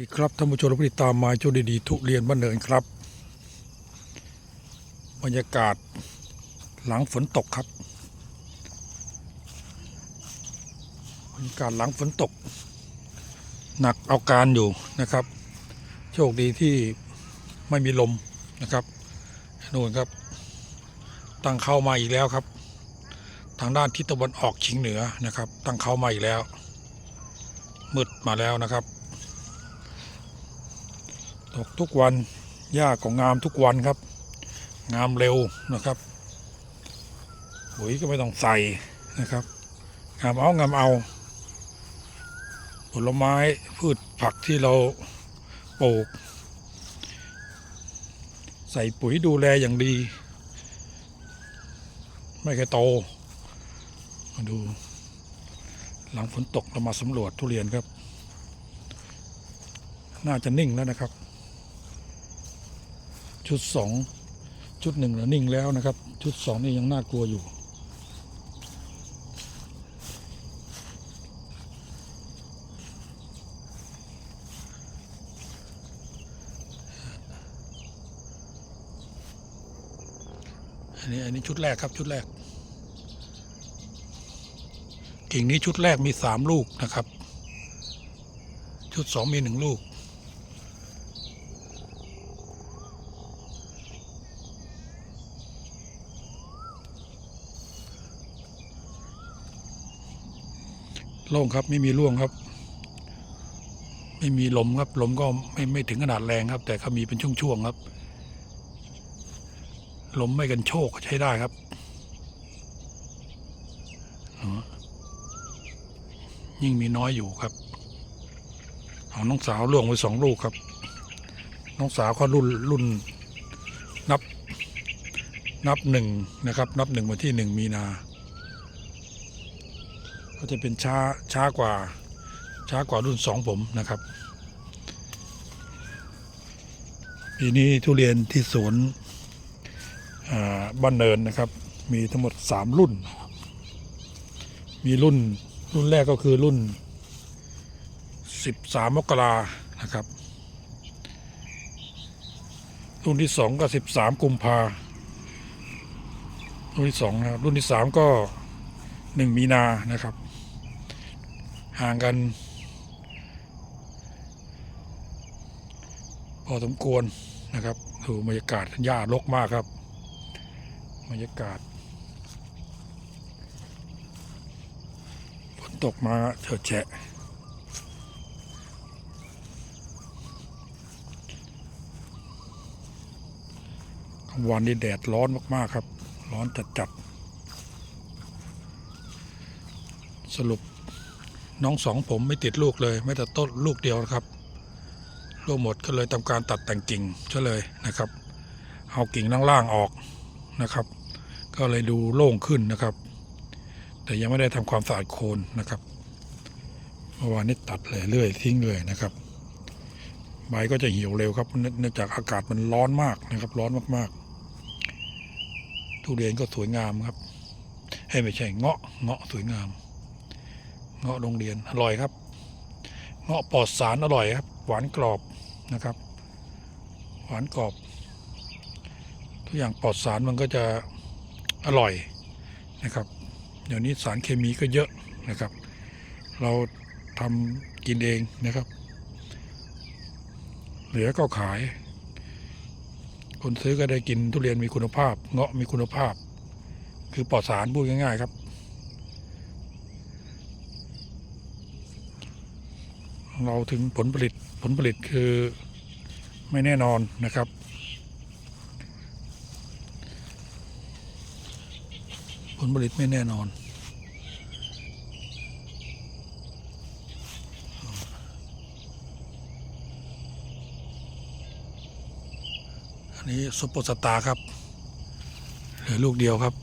ดีครับท่านผู้ชมที่ติดตามมาชมดีๆทุเรียนบ้านเนินครับ บรรยากาศหลังฝนตกครับบรรยากาศหลังฝนตก หนักเอาการอยู่นะครับ โชคดีที่ไม่มีลมนะครับนู่นครับ ตั้งเข้ามาอีกแล้วครับ ทางด้านทิศตะวันออกเฉียงเหนือนะครับ ตั้งเข้ามาอีกแล้วมืดมาแล้วนะครับ ตกทุกวันหญ้าก็งามทุกวันครับ งามเร็วนะครับปุ๋ยก็ไม่ต้องใส่นะครับงามเอางามเอา ผลไม้พืชผักที่เราปลูก ใส่ปุ๋ยดูแลอย่างดี ไม่เคยโตมาดู หลังฝนตกเรามาสำรวจทุเรียนครับ น่าจะนิ่งแล้วนะครับ ชุดสองชุดหนึ่งแล้วนิ่งแล้วนะครับ ชุดสองนี่ยังน่ากลัวอยู่ อันนี้อันนี้ชุดแรกครับชุดแรก กิ่งนี้ชุดแรกมีสามลูกนะครับ ชุดสองมีหนึ่งลูก โล่งครับไม่มีร่วงครับ ไม่มีลมครับลมก็ไม่ไม่ถึงขนาดแรงครับ แต่เขามีเป็นช่วงๆครับ ลมไม่กันโชกใช้ได้ครับยิ่งมีน้อยอยู่ครับเอาน้องสาวล่วงไปสองลูกครับ น้องสาวเขารุ่นรุ่นนับ นับหนึ่งนะครับ นับหนึ่งวันที่หนึ่งมีนา ก็จะเป็นช้าช้ากว่าช้ากว่ารุ่นสองผมนะครับ ปีนี้ทุเรียนที่สวนบ้านเนินนะครับ มีทั้งหมดสามรุ่น มีรุ่นรุ่นแรกก็คือรุ่นสิบสามมกรานะครับ รุ่นที่สองก็สิบสามกุมภารุ่นที่สองนะครับรุ่นที่สามก็ หนึ่งมีนานะครับ ห่างกันพอสมควรนะครับดูบรรยากาศหญ้ารกมากครับบรรยากาศฝนตกมาเฉิดแฉะกลางวันนี้แดดร้อนมาก ๆ ครับ ร้อนจัด ๆ สรุปน้องสองผมไม่ติดลูกเลยไม่แต่ต้นลูกเดียวนะครับลูกหมดก็เลยทำการตัดแต่งกิ่งซะเลยนะครับ เอากิ่งล่างๆออกนะครับ ก็เลยดูโล่งขึ้นนะครับ แต่ยังไม่ได้ทำความสะอาดโคนนะครับเมื่อวานนี้ตัดเลยเลื่อยทิ้งเลยนะครับใบก็จะเหี่ยวเร็วครับเนื่องจากอากาศมันร้อนมากนะครับ ร้อนมากๆทุเรียนก็สวยงามครับให้ไม่ใช่เงาะเงาะสวยงาม เงาะโรงเรียนอร่อยครับ เงาะปลอดสารอร่อยครับ หวานกรอบนะครับ หวานกรอบ ทุกอย่างปลอดสารมันก็จะอร่อยนะครับเดี๋ยวนี้สารเคมีก็เยอะนะครับ เราทำกินเองนะครับ เหลือก็ขาย คนซื้อก็ได้กินทุเรียนมีคุณภาพ เงาะมีคุณภาพ คือปลอดสารพูดง่ายๆครับ เราถึงผลผลิตผลผลิตคือไม่แน่นอนนะครับ ผลผลิตไม่แน่นอนอันนี้ซุปเปอร์สตาร์ครับเหลือลูกเดียวครับ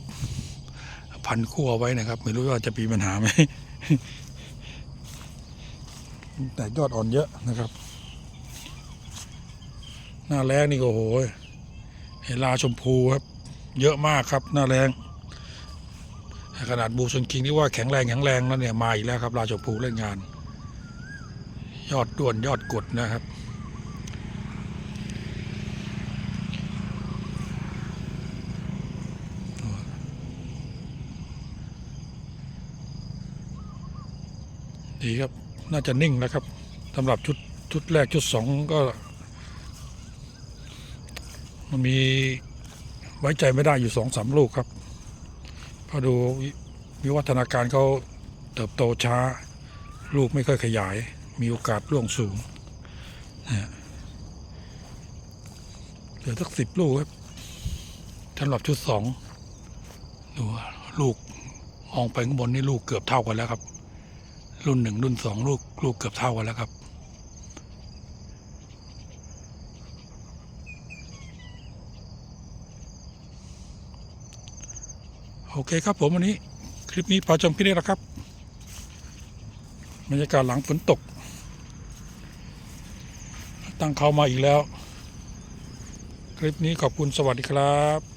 พันคู่เอาไว้นะครับ ไม่รู้ว่าจะมีปัญหาไหม แต่ยอดอ่อนเยอะนะครับ หน้าแรงนี่ก็โหยเห็นลาชมพูครับ เยอะมากครับ หน้าแรงขนาดบูชนคิงที่ว่าแข็งแรงแข็งแรงแล้วเนี่ยมาอีกแล้วครับลาชมพูเล่นงาน ยอดด่วนยอดกดนะครับ ดีครับ น่าจะนิ่งแล้วครับสำหรับชุดชุดแรกชุดสองก็ มันมีไว้ใจไม่ได้อยู่สองสามลูกครับเพอดูวิวัฒนาการเขาเติบโตช้า ลูกไม่ค่อยขยาย มีโอกาสร่วงสูงนะเหลือสักสิบลูกครับสำหรับชุดสองดูว่าลูกมองไปข้างบนนี่ลูกเกือบเท่ากันแล้วครับ รุ่นหนึ่งรุ่นสองลูกลูกเกือบเท่ากันแล้วครับ โอเคครับผมวันนี้ คลิปนี้พอจบแค่นี้แล้วครับบรรยากาศหลังฝนตก ตั้งเขามาอีกแล้ว คลิปนี้ขอบคุณสวัสดีครับ